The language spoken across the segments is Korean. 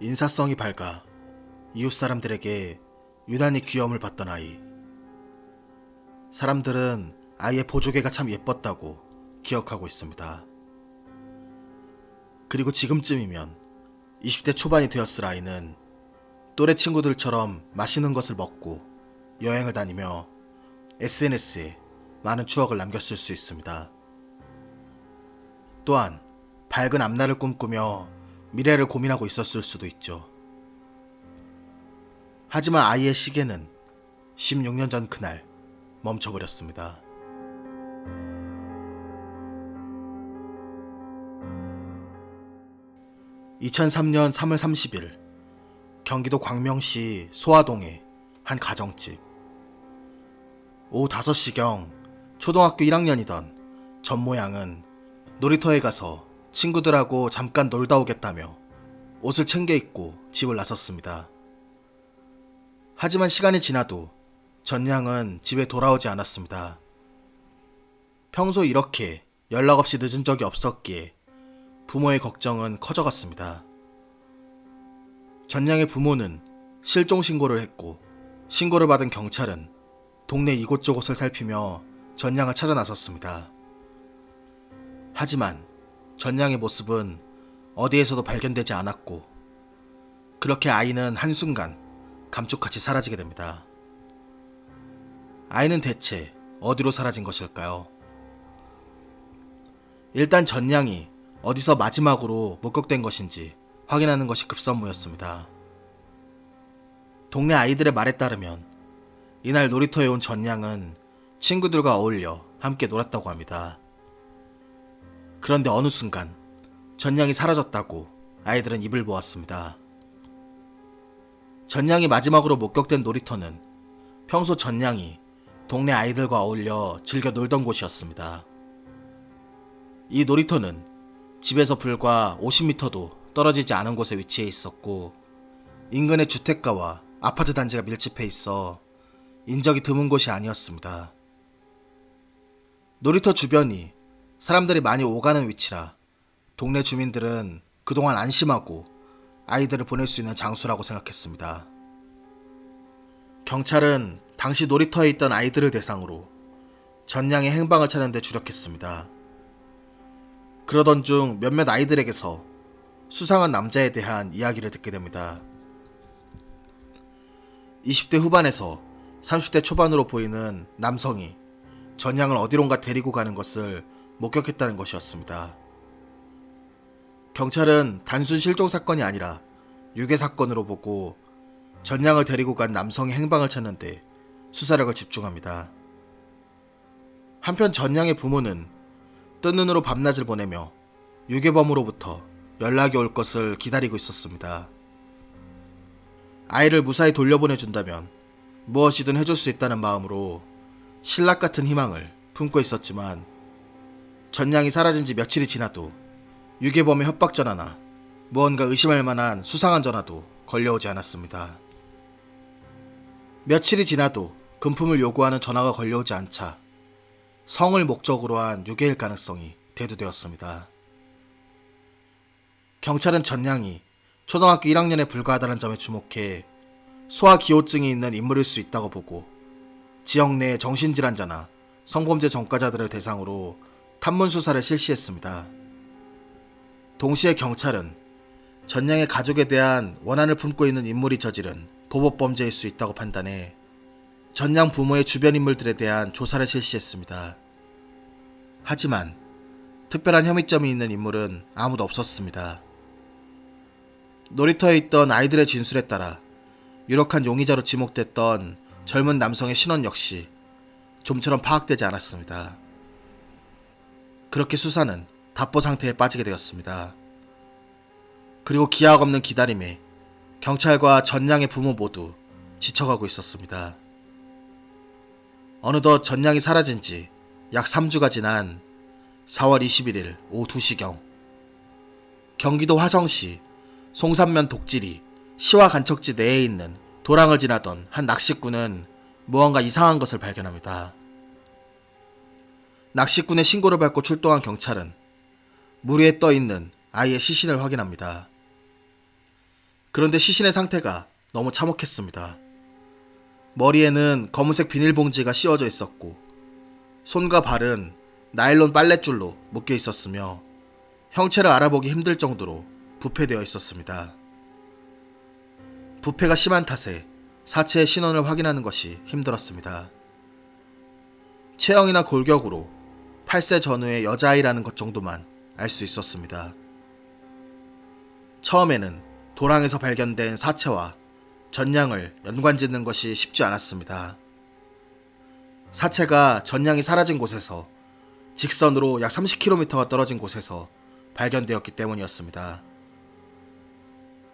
인사성이 밝아 이웃 사람들에게 유난히 귀여움을 받던 아이. 사람들은 아이의 보조개가 참 예뻤다고 기억하고 있습니다. 그리고 지금쯤이면 20대 초반이 되었을 아이는 또래 친구들처럼 맛있는 것을 먹고 여행을 다니며 SNS에 많은 추억을 남겼을 수 있습니다. 또한 밝은 앞날을 꿈꾸며 미래를 고민하고 있었을 수도 있죠. 하지만 아이의 시계는 16년 전 그날 멈춰버렸습니다. (2003년 3월 30일) 경기도 광명시 소화동의 한 가정집 오후 5시경 초등학교 1학년이던 전 모양은 놀이터에 가서 친구들하고 잠깐 놀다 오겠다며 옷을 챙겨 입고 집을 나섰습니다. 하지만 시간이 지나도 전양은 집에 돌아오지 않았습니다. 평소 이렇게 연락 없이 늦은 적이 없었기에 부모의 걱정은 커져갔습니다. 전양의 부모는 실종 신고를 했고 신고를 받은 경찰은 동네 이곳저곳을 살피며 전양을 찾아 나섰습니다. 하지만 전양의 모습은 어디에서도 발견되지 않았고 그렇게 아이는 한순간 감쪽같이 사라지게 됩니다. 아이는 대체 어디로 사라진 것일까요? 일단 전양이 어디서 마지막으로 목격된 것인지 확인하는 것이 급선무였습니다. 동네 아이들의 말에 따르면 이날 놀이터에 온 전양은 친구들과 어울려 함께 놀았다고 합니다. 그런데 어느 순간 전양이 사라졌다고 아이들은 입을 모았습니다. 전양이 마지막으로 목격된 놀이터는 평소 전양이 동네 아이들과 어울려 즐겨 놀던 곳이었습니다. 이 놀이터는 집에서 불과 50m도 떨어지지 않은 곳에 위치해 있었고 인근의 주택가와 아파트 단지가 밀집해 있어 인적이 드문 곳이 아니었습니다. 놀이터 주변이 사람들이 많이 오가는 위치라 동네 주민들은 그동안 안심하고 아이들을 보낼 수 있는 장소라고 생각했습니다. 경찰은 당시 놀이터에 있던 아이들을 대상으로 전량의 행방을 찾는 데 주력했습니다. 그러던 중 몇몇 아이들에게서 수상한 남자에 대한 이야기를 듣게 됩니다. 20대 후반에서 30대 초반으로 보이는 남성이 전양을 어디론가 데리고 가는 것을 목격했다는 것이었습니다. 경찰은 단순 실종 사건이 아니라 유괴 사건으로 보고 전양을 데리고 간 남성의 행방을 찾는데 수사력을 집중합니다. 한편 전양의 부모는 뜬 눈으로 밤낮을 보내며 유괴범으로부터 연락이 올 것을 기다리고 있었습니다. 아이를 무사히 돌려보내준다면 무엇이든 해줄 수 있다는 마음으로 신락 같은 희망을 품고 있었지만 전양이 사라진 지 며칠이 지나도 유괴범의 협박 전화나 무언가 의심할 만한 수상한 전화도 걸려오지 않았습니다. 며칠이 지나도 금품을 요구하는 전화가 걸려오지 않자 성을 목적으로 한 유괴일 가능성이 대두되었습니다. 경찰은 전양이 초등학교 1학년에 불과하다는 점에 주목해 소아기호증이 있는 인물일 수 있다고 보고 지역 내 정신질환자나 성범죄 전과자들을 대상으로 탐문 수사를 실시했습니다. 동시에 경찰은 전양의 가족에 대한 원한을 품고 있는 인물이 저지른 보복 범죄일 수 있다고 판단해 전양 부모의 주변 인물들에 대한 조사를 실시했습니다. 하지만 특별한 혐의점이 있는 인물은 아무도 없었습니다. 놀이터에 있던 아이들의 진술에 따라 유력한 용의자로 지목됐던 젊은 남성의 신원 역시 좀처럼 파악되지 않았습니다. 그렇게 수사는 답보 상태에 빠지게 되었습니다. 그리고 기약 없는 기다림에 경찰과 전양의 부모 모두 지쳐가고 있었습니다. 어느덧 전양이 사라진 지 약 3주가 지난 4월 21일 오후 2시경 경기도 화성시 송산면 독지리 시와 간척지 내에 있는 도랑을 지나던 한 낚시꾼은 무언가 이상한 것을 발견합니다. 낚시꾼의 신고를 받고 출동한 경찰은 물 위에 떠 있는 아이의 시신을 확인합니다. 그런데 시신의 상태가 너무 참혹했습니다. 머리에는 검은색 비닐봉지가 씌워져 있었고 손과 발은 나일론 빨랫줄로 묶여 있었으며 형체를 알아보기 힘들 정도로 부패되어 있었습니다. 부패가 심한 탓에 사체의 신원을 확인하는 것이 힘들었습니다. 체형이나 골격으로 8세 전후의 여자아이라는 것 정도만 알 수 있었습니다. 처음에는 도랑에서 발견된 사체와 전량을 연관 짓는 것이 쉽지 않았습니다. 사체가 전량이 사라진 곳에서 직선으로 약 30km가 떨어진 곳에서 발견되었기 때문이었습니다.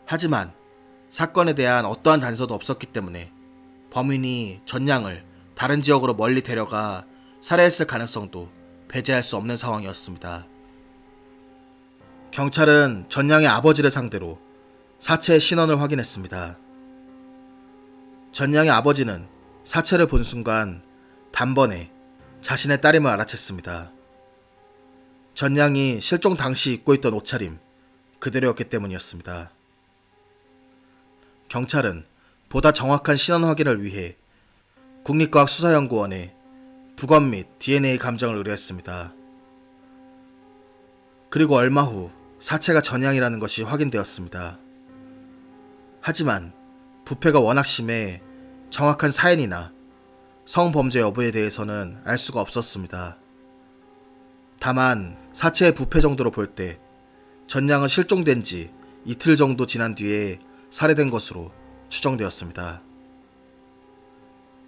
하지만 사건에 대한 어떠한 단서도 없었기 때문에 범인이 전량을 다른 지역으로 멀리 데려가 살해했을 가능성도 배제할 수 없는 상황이었습니다. 경찰은 전량의 아버지를 상대로 사체의 신원을 확인했습니다. 전량의 아버지는 사체를 본 순간 단번에 자신의 딸임을 알아챘습니다. 전량이 실종 당시 입고 있던 옷차림 그대로였기 때문이었습니다. 경찰은 보다 정확한 신원 확인을 위해 국립과학수사연구원에 부검 및 DNA 감정을 의뢰했습니다. 그리고 얼마 후 사체가 전양이라는 것이 확인되었습니다. 하지만 부패가 워낙 심해 정확한 사인이나 성범죄 여부에 대해서는 알 수가 없었습니다. 다만 사체의 부패 정도로 볼 때 전양은 실종된 지 이틀 정도 지난 뒤에 살해된 것으로 추정되었습니다.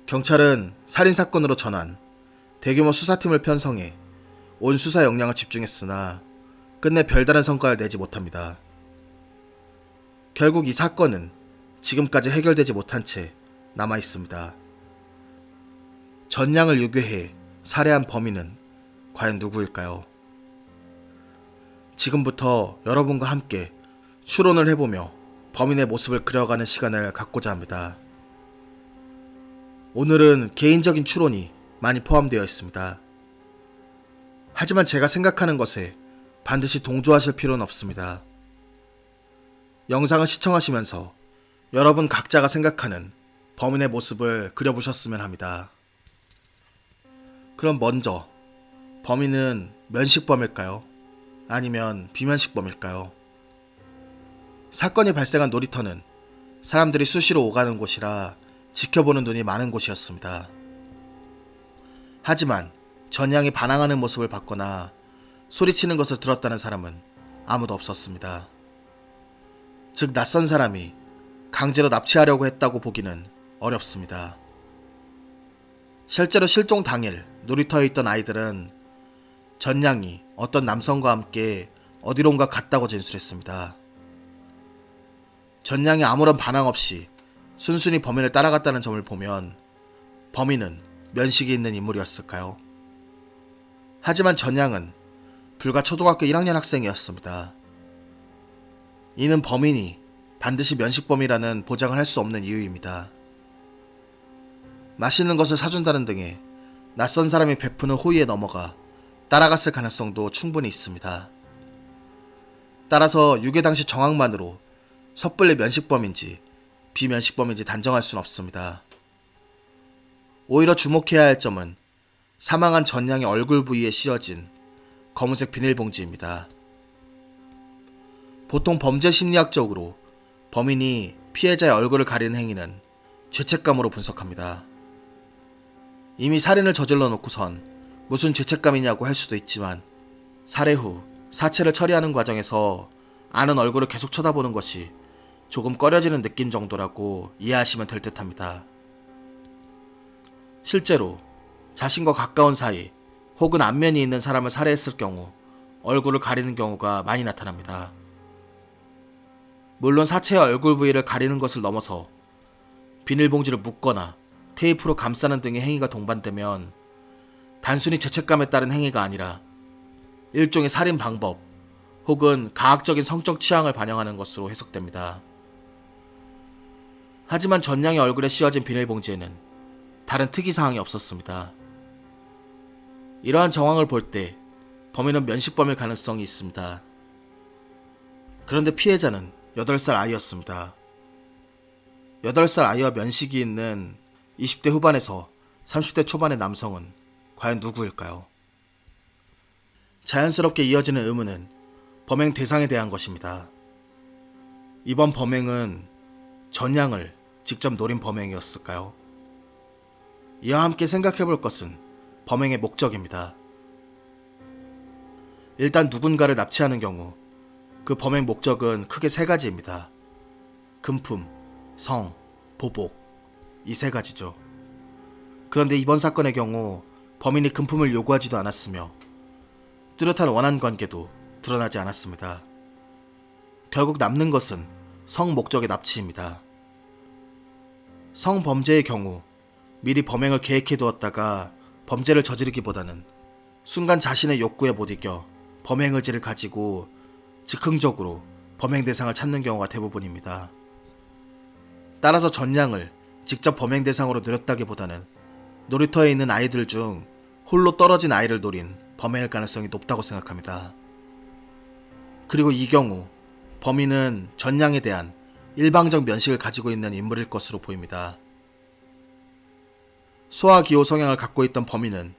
경찰은 살인 사건으로 전환 대규모 수사팀을 편성해 온 수사 역량을 집중했으나 끝내 별다른 성과를 내지 못합니다. 결국 이 사건은 지금까지 해결되지 못한 채 남아 있습니다. 전량을 유괴해 살해한 범인은 과연 누구일까요? 지금부터 여러분과 함께 추론을 해보며 범인의 모습을 그려가는 시간을 갖고자 합니다. 오늘은 개인적인 추론이 많이 포함되어 있습니다. 하지만 제가 생각하는 것에 반드시 동조하실 필요는 없습니다. 영상을 시청하시면서 여러분 각자가 생각하는 범인의 모습을 그려보셨으면 합니다. 그럼 먼저 범인은 면식범일까요? 아니면 비면식범일까요? 사건이 발생한 놀이터는 사람들이 수시로 오가는 곳이라 지켜보는 눈이 많은 곳이었습니다. 하지만 전양이 반항하는 모습을 봤거나 소리치는 것을 들었다는 사람은 아무도 없었습니다. 즉 낯선 사람이 강제로 납치하려고 했다고 보기는 어렵습니다. 실제로 실종 당일 놀이터에 있던 아이들은 전양이 어떤 남성과 함께 어디론가 갔다고 진술했습니다. 전양이 아무런 반항 없이 순순히 범인을 따라갔다는 점을 보면 범인은 면식이 있는 인물이었을까요? 하지만 전양은 불과 초등학교 1학년 학생이었습니다. 이는 범인이 반드시 면식범이라는 보장을 할 수 없는 이유입니다. 맛있는 것을 사준다는 등의 낯선 사람이 베푸는 호의에 넘어가 따라갔을 가능성도 충분히 있습니다. 따라서 유괴 당시 정황만으로 섣불리 면식범인지 비면식범인지 단정할 수는 없습니다. 오히려 주목해야 할 점은 사망한 전양의 얼굴 부위에 씌어진 검은색 비닐봉지입니다. 보통 범죄 심리학적으로 범인이 피해자의 얼굴을 가리는 행위는 죄책감으로 분석합니다. 이미 살인을 저질러 놓고선 무슨 죄책감이냐고 할 수도 있지만 살해 후 사체를 처리하는 과정에서 아는 얼굴을 계속 쳐다보는 것이 조금 꺼려지는 느낌 정도라고 이해하시면 될 듯합니다. 실제로 자신과 가까운 사이 혹은 안면이 있는 사람을 살해했을 경우 얼굴을 가리는 경우가 많이 나타납니다. 물론 사체의 얼굴 부위를 가리는 것을 넘어서 비닐봉지를 묶거나 테이프로 감싸는 등의 행위가 동반되면 단순히 죄책감에 따른 행위가 아니라 일종의 살인 방법 혹은 가학적인 성적 취향을 반영하는 것으로 해석됩니다. 하지만 전량의 얼굴에 씌워진 비닐봉지에는 다른 특이사항이 없었습니다. 이러한 정황을 볼 때 범인은 면식범일 가능성이 있습니다. 그런데 피해자는 8살 아이였습니다. 8살 아이와 면식이 있는 20대 후반에서 30대 초반의 남성은 과연 누구일까요? 자연스럽게 이어지는 의문은 범행 대상에 대한 것입니다. 이번 범행은 전양을 직접 노린 범행이었을까요? 이와 함께 생각해 볼 것은 범행의 목적입니다. 일단 누군가를 납치하는 경우 그 범행 목적은 크게 세 가지입니다. 금품, 성, 보복 이 세 가지죠. 그런데 이번 사건의 경우 범인이 금품을 요구하지도 않았으며 뚜렷한 원한 관계도 드러나지 않았습니다. 결국 남는 것은 성 목적의 납치입니다. 성범죄의 경우 미리 범행을 계획해 두었다가 범죄를 저지르기보다는 순간 자신의 욕구에 못 이겨 범행 의지를 가지고 즉흥적으로 범행 대상을 찾는 경우가 대부분입니다. 따라서 전량을 직접 범행 대상으로 노렸다기보다는 놀이터에 있는 아이들 중 홀로 떨어진 아이를 노린 범행일 가능성이 높다고 생각합니다. 그리고 이 경우 범인은 전량에 대한 일방적 면식을 가지고 있는 인물일 것으로 보입니다. 소아기호 성향을 갖고 있던 범인은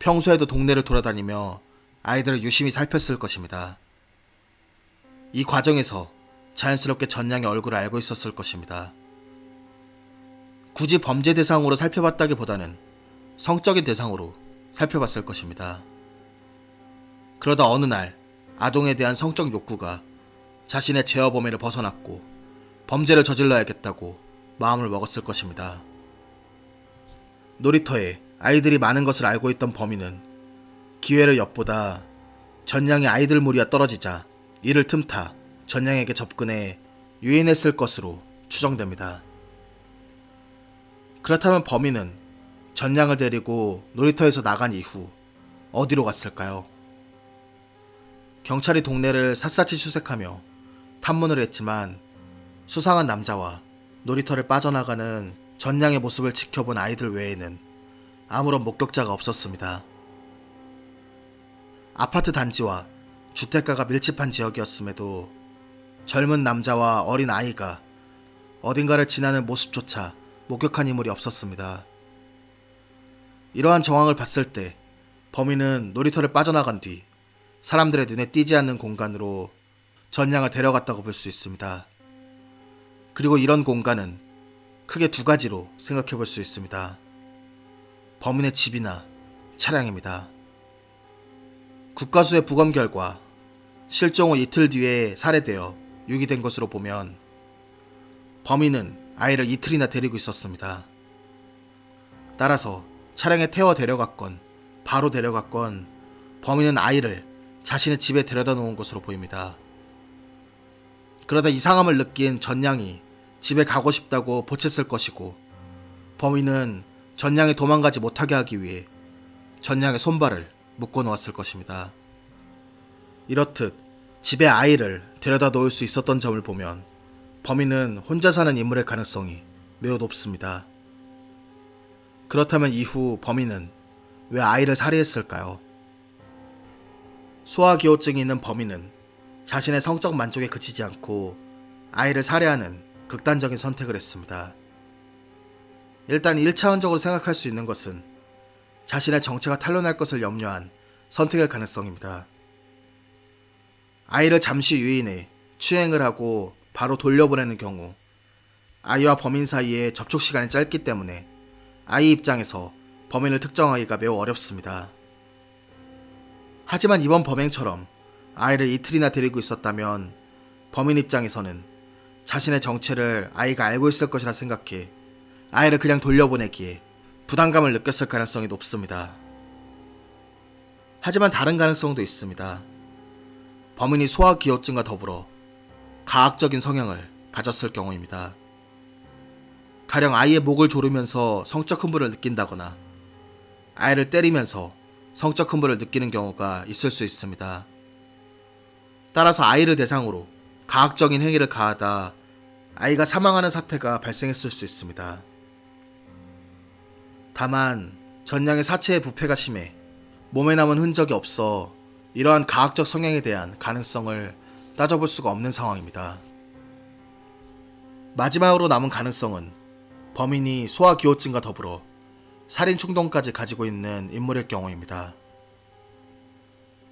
평소에도 동네를 돌아다니며 아이들을 유심히 살폈을 것입니다. 이 과정에서 자연스럽게 전량의 얼굴을 알고 있었을 것입니다. 굳이 범죄 대상으로 살펴봤다기보다는 성적인 대상으로 살펴봤을 것입니다. 그러다 어느 날 아동에 대한 성적 욕구가 자신의 제어 범위를 벗어났고 범죄를 저질러야겠다고 마음을 먹었을 것입니다. 놀이터에 아이들이 많은 것을 알고 있던 범인은 기회를 엿보다 전량의 아이들 무리와 떨어지자 이를 틈타 전량에게 접근해 유인했을 것으로 추정됩니다. 그렇다면 범인은 전량을 데리고 놀이터에서 나간 이후 어디로 갔을까요? 경찰이 동네를 샅샅이 수색하며 탐문을 했지만 수상한 남자와 놀이터를 빠져나가는 전량의 모습을 지켜본 아이들 외에는 아무런 목격자가 없었습니다. 아파트 단지와 주택가가 밀집한 지역이었음에도 젊은 남자와 어린 아이가 어딘가를 지나는 모습조차 목격한 인물이 없었습니다. 이러한 정황을 봤을 때 범인은 놀이터를 빠져나간 뒤 사람들의 눈에 띄지 않는 공간으로 전량을 데려갔다고 볼 수 있습니다. 그리고 이런 공간은 크게 두 가지로 생각해 볼 수 있습니다. 범인의 집이나 차량입니다. 국가수의 부검 결과 실종 후 이틀 뒤에 살해되어 유기된 것으로 보면 범인은 아이를 이틀이나 데리고 있었습니다. 따라서 차량에 태워 데려갔건 바로 데려갔건 범인은 아이를 자신의 집에 데려다 놓은 것으로 보입니다. 그러다 이상함을 느낀 전양이 집에 가고 싶다고 보챘을 것이고 범인은 전양이 도망가지 못하게 하기 위해 전양의 손발을 묶어 놓았을 것입니다. 이렇듯 집에 아이를 데려다 놓을 수 있었던 점을 보면 범인은 혼자 사는 인물의 가능성이 매우 높습니다. 그렇다면 이후 범인은 왜 아이를 살해했을까요? 소아기호증이 있는 범인은 자신의 성적 만족에 그치지 않고 아이를 살해하는 극단적인 선택을 했습니다. 일단 1차원적으로 생각할 수 있는 것은 자신의 정체가 탄로날 것을 염려한 선택의 가능성입니다. 아이를 잠시 유인해 추행을 하고 바로 돌려보내는 경우 아이와 범인 사이에 접촉 시간이 짧기 때문에 아이 입장에서 범인을 특정하기가 매우 어렵습니다. 하지만 이번 범행처럼 아이를 이틀이나 데리고 있었다면 범인 입장에서는 자신의 정체를 아이가 알고 있을 것이라 생각해 아이를 그냥 돌려보내기에 부담감을 느꼈을 가능성이 높습니다. 하지만 다른 가능성도 있습니다. 범인이 소아기호증과 더불어 가학적인 성향을 가졌을 경우입니다. 가령 아이의 목을 조르면서 성적 흥분을 느낀다거나 아이를 때리면서 성적 흥분을 느끼는 경우가 있을 수 있습니다. 따라서 아이를 대상으로 가학적인 행위를 가하다 아이가 사망하는 사태가 발생했을 수 있습니다. 다만 전량의 사체의 부패가 심해 몸에 남은 흔적이 없어 이러한 가학적 성향에 대한 가능성을 따져볼 수가 없는 상황입니다. 마지막으로 남은 가능성은 범인이 소아기호증과 더불어 살인 충동까지 가지고 있는 인물일 경우입니다.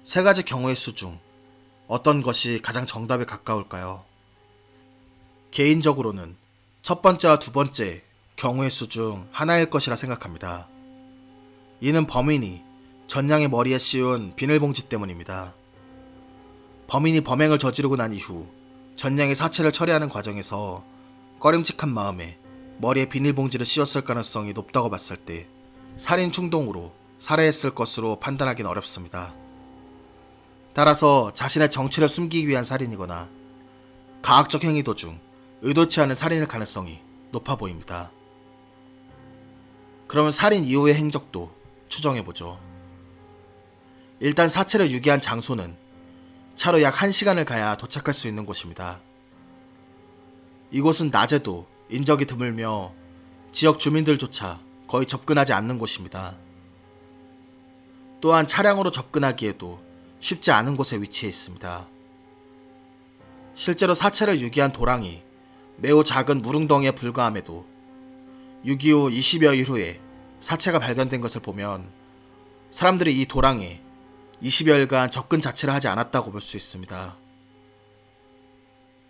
세 가지 경우의 수 중 어떤 것이 가장 정답에 가까울까요? 개인적으로는 첫 번째와 두 번째 경우의 수 중 하나일 것이라 생각합니다. 이는 범인이 전량의 머리에 씌운 비닐봉지 때문입니다. 범인이 범행을 저지르고 난 이후 전량의 사체를 처리하는 과정에서 꺼림칙한 마음에 머리에 비닐봉지를 씌웠을 가능성이 높다고 봤을 때 살인 충동으로 살해했을 것으로 판단하기는 어렵습니다. 따라서 자신의 정체를 숨기기 위한 살인이거나 가학적 행위 도 중 의도치 않은 살인일 가능성이 높아 보입니다. 그러면 살인 이후의 행적도 추정해보죠. 일단 사체를 유기한 장소는 차로 약 1시간을 가야 도착할 수 있는 곳입니다. 이곳은 낮에도 인적이 드물며 지역 주민들조차 거의 접근하지 않는 곳입니다. 또한 차량으로 접근하기에도 쉽지 않은 곳에 위치해 있습니다. 실제로 사체를 유기한 도랑이 매우 작은 무릉덩이에 불과함에도 유기 후 20여일 후에 사체가 발견된 것을 보면 사람들이 이 도랑에 20여일간 접근 자체를 하지 않았다고 볼 수 있습니다.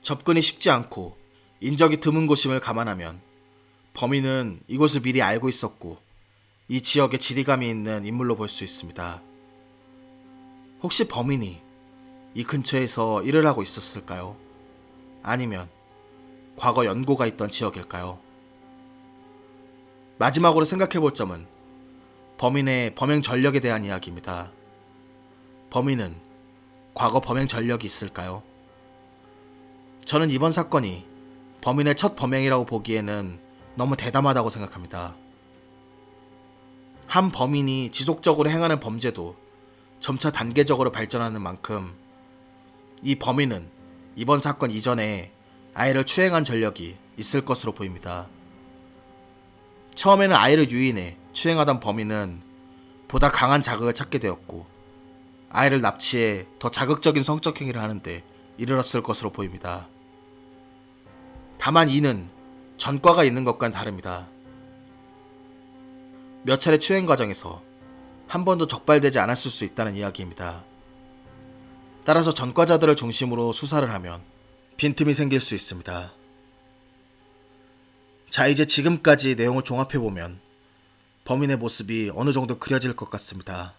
접근이 쉽지 않고 인적이 드문 곳임을 감안하면 범인은 이곳을 미리 알고 있었고 이 지역에 지리감이 있는 인물로 볼 수 있습니다. 혹시 범인이 이 근처에서 일을 하고 있었을까요? 아니면 과거 연고가 있던 지역일까요? 마지막으로 생각해 볼 점은 범인의 범행 전력에 대한 이야기입니다. 범인은 과거 범행 전력이 있을까요? 저는 이번 사건이 범인의 첫 범행이라고 보기에는 너무 대담하다고 생각합니다. 한 범인이 지속적으로 행하는 범죄도 점차 단계적으로 발전하는 만큼 이 범인은 이번 사건 이전에 아이를 추행한 전력이 있을 것으로 보입니다. 처음에는 아이를 유인해 추행하던 범인은 보다 강한 자극을 찾게 되었고 아이를 납치해 더 자극적인 성적 행위를 하는데 이르렀을 것으로 보입니다. 다만 이는 전과가 있는 것과는 다릅니다. 몇 차례 추행 과정에서 한 번도 적발되지 않았을 수 있다는 이야기입니다. 따라서 전과자들을 중심으로 수사를 하면 빈틈이 생길 수 있습니다. 자, 이제 지금까지 내용을 종합해보면 범인의 모습이 어느 정도 그려질 것 같습니다.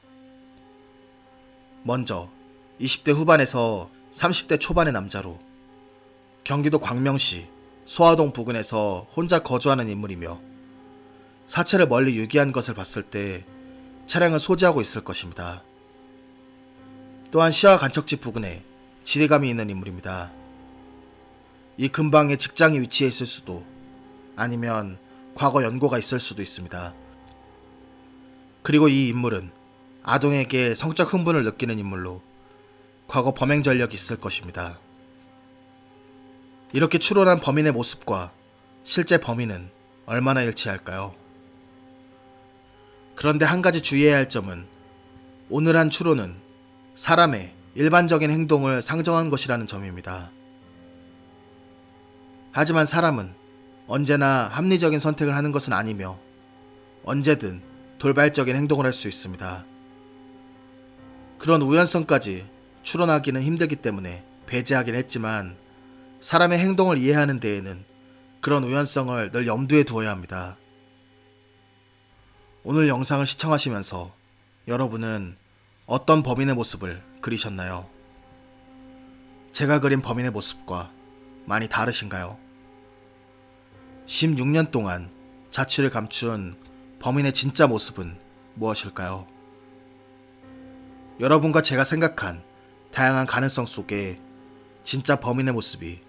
먼저 20대 후반에서 30대 초반의 남자로 경기도 광명시 소화동 부근에서 혼자 거주하는 인물이며 사체를 멀리 유기한 것을 봤을 때 차량을 소지하고 있을 것입니다. 또한 시야 간척지 부근에 지리감이 있는 인물입니다. 이 근방에 직장이 위치해 있을 수도 아니면 과거 연고가 있을 수도 있습니다. 그리고 이 인물은 아동에게 성적 흥분을 느끼는 인물로 과거 범행 전력이 있을 것입니다. 이렇게 추론한 범인의 모습과 실제 범인은 얼마나 일치할까요? 그런데 한 가지 주의해야 할 점은 오늘 한 추론은 사람의 일반적인 행동을 상정한 것이라는 점입니다. 하지만 사람은 언제나 합리적인 선택을 하는 것은 아니며 언제든 돌발적인 행동을 할 수 있습니다. 그런 우연성까지 추론하기는 힘들기 때문에 배제하긴 했지만 사람의 행동을 이해하는 데에는 그런 우연성을 늘 염두에 두어야 합니다. 오늘 영상을 시청하시면서 여러분은 어떤 범인의 모습을 그리셨나요? 제가 그린 범인의 모습과 많이 다르신가요? 16년 동안 자취를 감춘 범인의 진짜 모습은 무엇일까요? 여러분과 제가 생각한 다양한 가능성 속에 진짜 범인의 모습이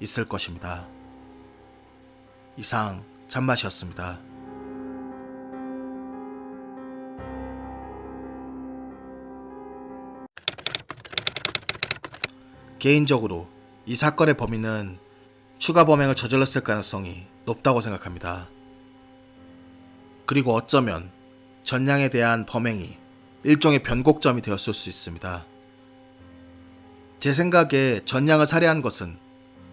있을 것입니다. 이상 잔맛이었습니다. 개인적으로 이 사건의 범인은 추가 범행을 저질렀을 가능성이 높다고 생각합니다. 그리고 어쩌면 전량에 대한 범행이 일종의 변곡점이 되었을 수 있습니다. 제 생각에 전량을 살해한 것은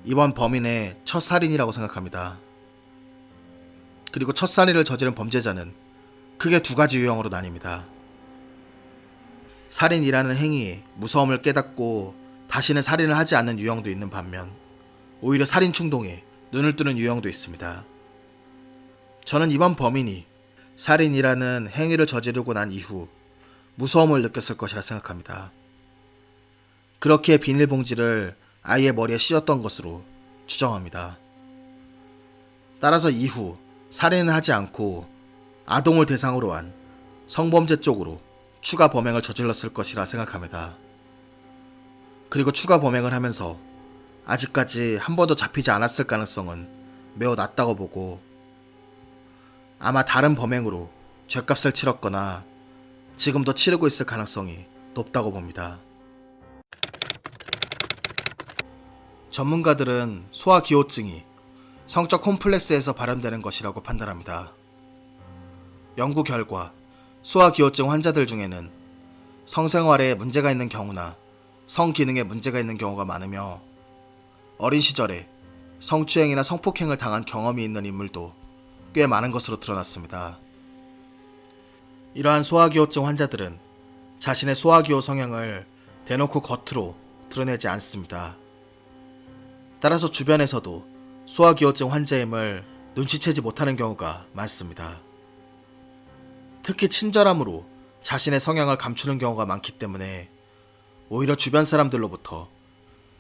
이번 범인의 첫 살인이라고 생각합니다. 그리고 첫 살인을 저지른 범죄자는 크게 두 가지 유형으로 나뉩니다. 살인이라는 행위의 무서움을 깨닫고 다시는 살인을 하지 않는 유형도 있는 반면 오히려 살인 충동에 눈을 뜨는 유형도 있습니다. 저는 이번 범인이 살인이라는 행위를 저지르고 난 이후 무서움을 느꼈을 것이라 생각합니다. 그렇게 비닐봉지를 아이의 머리에 씌웠던 것으로 추정합니다. 따라서 이후 살인을 하지 않고 아동을 대상으로 한 성범죄 쪽으로 추가 범행을 저질렀을 것이라 생각합니다. 그리고 추가 범행을 하면서 아직까지 한 번도 잡히지 않았을 가능성은 매우 낮다고 보고 아마 다른 범행으로 죗값을 치렀거나 지금도 치르고 있을 가능성이 높다고 봅니다. 전문가들은 소아기호증이 성적 콤플렉스에서 발현되는 것이라고 판단합니다. 연구 결과 소아기호증 환자들 중에는 성생활에 문제가 있는 경우나 성 기능에 문제가 있는 경우가 많으며 어린 시절에 성추행이나 성폭행을 당한 경험이 있는 인물도 꽤 많은 것으로 드러났습니다. 이러한 소아기호증 환자들은 자신의 소아기호 성향을 대놓고 겉으로 드러내지 않습니다. 따라서 주변에서도 소아기호증 환자임을 눈치채지 못하는 경우가 많습니다. 특히 친절함으로 자신의 성향을 감추는 경우가 많기 때문에 오히려 주변 사람들로부터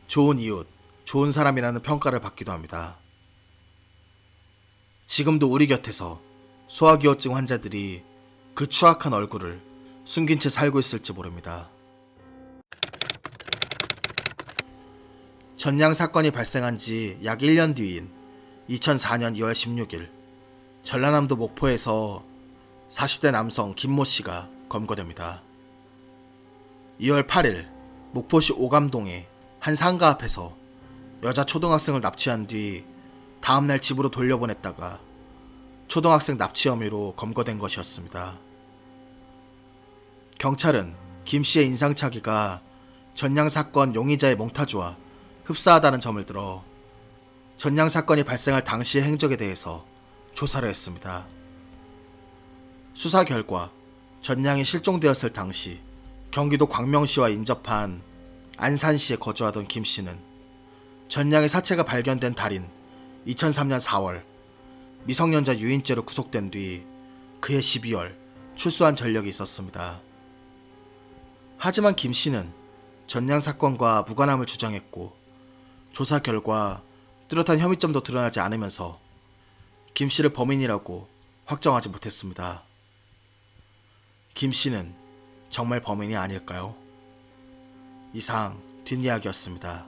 좋은 이웃, 좋은 사람이라는 평가를 받기도 합니다. 지금도 우리 곁에서 소아기호증 환자들이 그 추악한 얼굴을 숨긴 채 살고 있을지 모릅니다. 전양 사건이 발생한 지 약 1년 뒤인 2004년 2월 16일 전라남도 목포에서 40대 남성 김모 씨가 검거됩니다. 2월 8일 목포시 오감동의 한 상가 앞에서 여자 초등학생을 납치한 뒤 다음날 집으로 돌려보냈다가 초등학생 납치 혐의로 검거된 것이었습니다. 경찰은 김 씨의 인상착의가 전양 사건 용의자의 몽타주와 흡사하다는 점을 들어 전양 사건이 발생할 당시의 행적에 대해서 조사를 했습니다. 수사 결과 전양이 실종되었을 당시 경기도 광명시와 인접한 안산시에 거주하던 김 씨는 전양의 사체가 발견된 달인 2003년 4월 미성년자 유인죄로 구속된 뒤 그해 12월 출소한 전력이 있었습니다. 하지만 김 씨는 전양 사건과 무관함을 주장했고 조사 결과 뚜렷한 혐의점도 드러나지 않으면서 김 씨를 범인이라고 확정하지 못했습니다. 김 씨는 정말 범인이 아닐까요? 이상 뒷이야기였습니다.